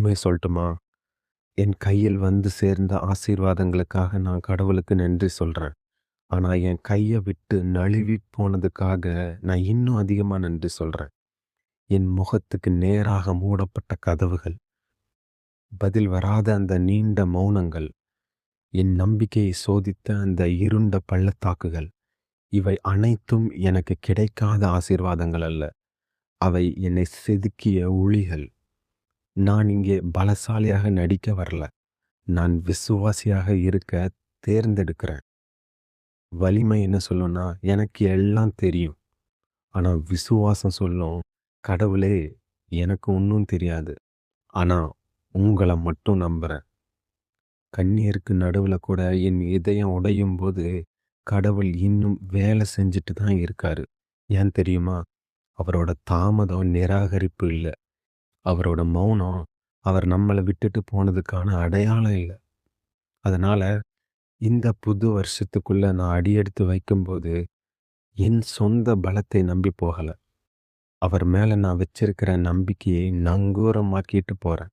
உண்மை சொல்லட்டுமா? என் கையில் வந்து சேர்ந்த ஆசீர்வாதங்களுக்காக நான் கடவுளுக்கு நன்றி சொல்கிறேன் ஆனால் என் கையை விட்டு நழுவி போனதுக்காக நான் இன்னும் அதிகமாக நன்றி சொல்கிறேன் என் முகத்துக்கு நேராக மூடப்பட்ட கதவுகள். பதில் வராத அந்த நீண்ட மௌனங்கள். என் நம்பிக்கையை சோதித்த அந்த இருண்ட பள்ளத்தாக்குகள். இவை அனைத்தும் எனக்கு கிடைக்காத ஆசீர்வாதங்கள் அல்ல. அவை என்னை செதுக்கிய ஒளிகள் நான் இங்கே பலசாலியாக நடிக்க வரல. நான் விசுவாசியாக இருக்க தேர்ந்தெடுக்கிறேன். வலிமை என்ன சொல்லும்னா எனக்கு எல்லாம் தெரியும். ஆனால் விசுவாசம் சொல்லும் கடவுளே எனக்கு ஒன்றும் தெரியாது. ஆனால் உங்களை மட்டும் நம்புகிறேன் கண்ணீருக்கு நடுவில் கூட என் இதயம் உடையும் போது கடவுள் இன்னும் வேலை செஞ்சுட்டு தான் இருக்காரு. ஏன் தெரியுமா? அவரோட தாமதம் நிராகரிப்பு இல்லை. அவரோட மௌனம் அவர் நம்மளை விட்டுட்டு போனதுக்கான அடையாளம் இல்லை. அதனால இந்த புது வருஷத்துக்குள்ள நான் அடியெடுத்து வைக்கும்போது என் சொந்த பலத்தை நம்பி போகலை. அவர் மேலே நான் வச்சிருக்கிற நம்பிக்கையை நங்கூரமாக்கிட்டு போகிறேன்